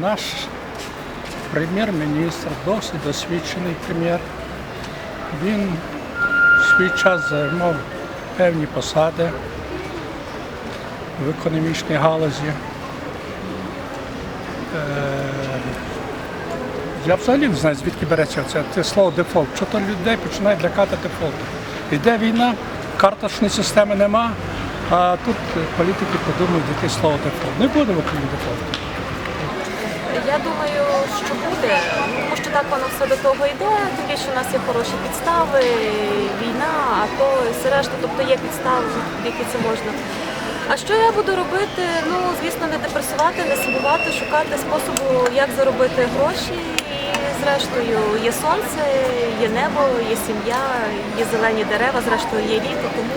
Наш прем'єр-міністр досить досвідчений прем'єр. Він в свій час займав певні посади в економічній галузі. Е, Я взагалі не знаю, звідки береться це, це слово дефолт. Що то людей починають лякати дефолтом. Іде війна, карточної системи нема, а тут політики подумають, яке слово дефолт. Не буде в Україні дефолту. Я думаю, що буде, тому що так воно все до того йде, тим більше у нас є хороші підстави, війна, а то все решта, тобто є підстави, які це можна. А що я буду робити? Ну, звісно, не депресувати, не сумувати, шукати способу, як заробити гроші. І зрештою є сонце, є небо, є сім'я, є зелені дерева, зрештою є літо, тому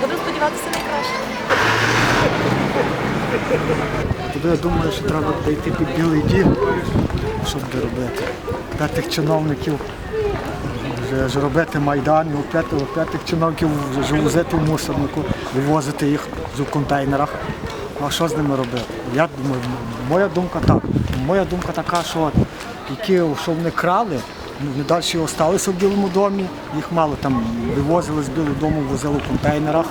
буду сподіватися найкраще. Туди я думаю, що треба йти під білий дім, щоб де робити. П'ятих чиновників вже ж робити майдан, і оп'яти п'ятих чиновників вже возити в мусорнику, вивозити їх в контейнерах. А що з ними робити? Я думаю, моя думка так. Моя думка така, що які, що вони крали, вони далі залишилися в Білому домі, їх мало там вивозили з Білого дому, возили в контейнерах.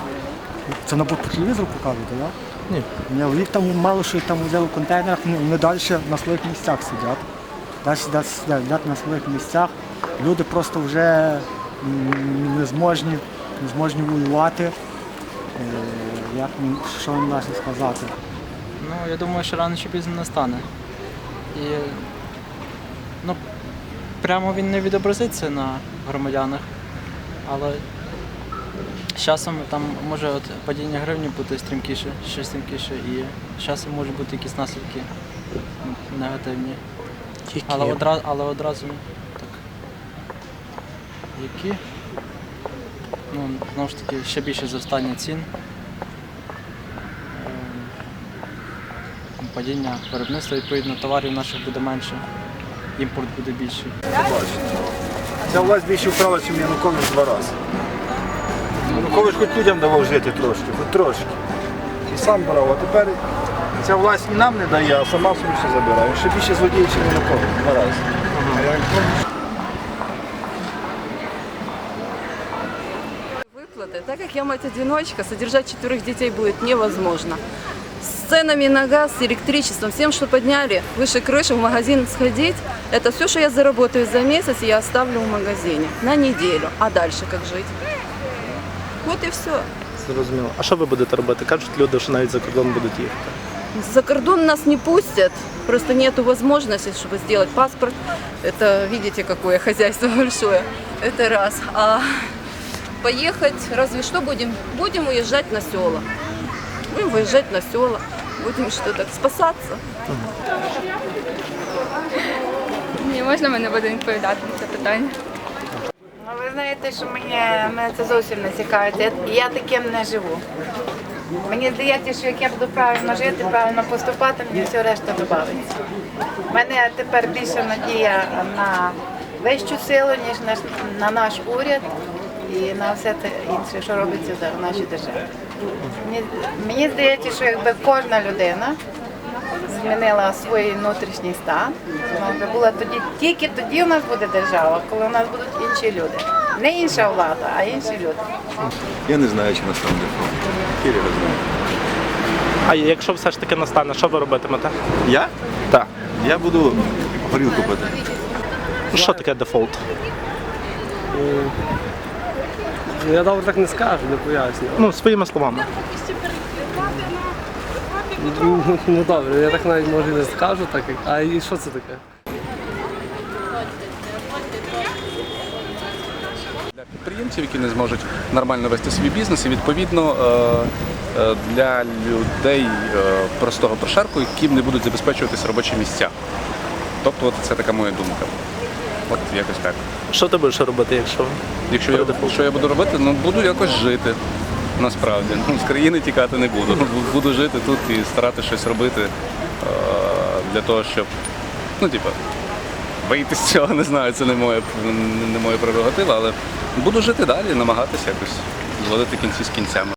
Це на по телевізору показувати, так? Ні. Ні, їх там мало що там взяли в контейнерах, ну, вони далі на своїх місцях сидять. Далі сидять, сидять на своїх місцях. Люди просто вже не зможні, не зможні воювати. Е, Як, мені- що їм можна сказати? Ну, я думаю, що рано чи пізно настане. І ну, прямо він не відобразиться на громадянах, але з часом там може от падіння гривні бути стрімкіше, ще стрімкіше, і з часом можуть бути якісь наслідки негативні. Але одразу, але одразу так. Які? Ну, знову ж таки, ще більше зростання цін. Ем, Падіння виробництва, відповідно, товарів наших буде менше, імпорт буде більший. Ця власть більше вкрала, ніж Янукович два рази. Янукович хоч людям давав жити трошки, хоч трошки. І сам брав, а тепер ця власть і нам не дає, а сама собі все забирає. Він ще більше злодій, ніж Янукович, два рази. Выплаты. Так как я мать-одиночка, содержать четверых детей будет невозможно. С ценами на газ, с электричеством, всем, что подняли выше крыши, в магазин сходить, это все, что я заработаю за месяц, я оставлю в магазине на неделю. А дальше как жить? Вот и все. Зрозуміло. А що ви будете робити? Кажуть люди, що навіть за кордон будуть їхати. За кордон нас не пустят, просто нету возможности, чтобы сделать паспорт. Это, видите, какое хозяйство большое. Это раз. А поехать, разве что будем, будем уезжать на села. Будем выезжать на села, будем что-то спасаться. Ні, можна мене буде відповідати на це питання? Ви знаєте, що мені, мене це зовсім не цікавить. Я, я таким не живу. Мені здається, що як я буду правильно жити, правильно поступати, мені все решта додається. У мене тепер більше надія на вищу силу, ніж на, на наш уряд і на все те інше, що робиться в нашій державі. Мені, мені здається, що якби кожна людина змінила свій внутрішній стан, була тоді, тільки тоді у нас буде держава, коли у нас будуть інші люди. Не інша влада, а інші люди. Я не знаю, чи настане дефолт. Кірі знає. А якщо все ж таки настане, що ви робитимете? Я? Так. Я буду горілку пити. Ну, що таке дефолт? Я добре так не скажу, не поясню. Ну, своїми словами. Ну, ну добре, я так навіть може і не скажу, так як. А і що це таке? для підприємців, які не зможуть нормально вести свій бізнес, і відповідно е, е, для людей е, простого прошарку, яким не будуть забезпечуватись робочі місця. Тобто, от це така моя думка. От якось так. Що ти будеш робити, якщо Якщо я, що я буду робити, ну буду якось жити. Насправді, ну з країни тікати не буду. Буду жити тут і старатися щось робити е, для того, щоб ну, типу, вийти з цього, не знаю, це не моє не моя прерогатива, але буду жити далі, намагатися якось зводити кінці з кінцями.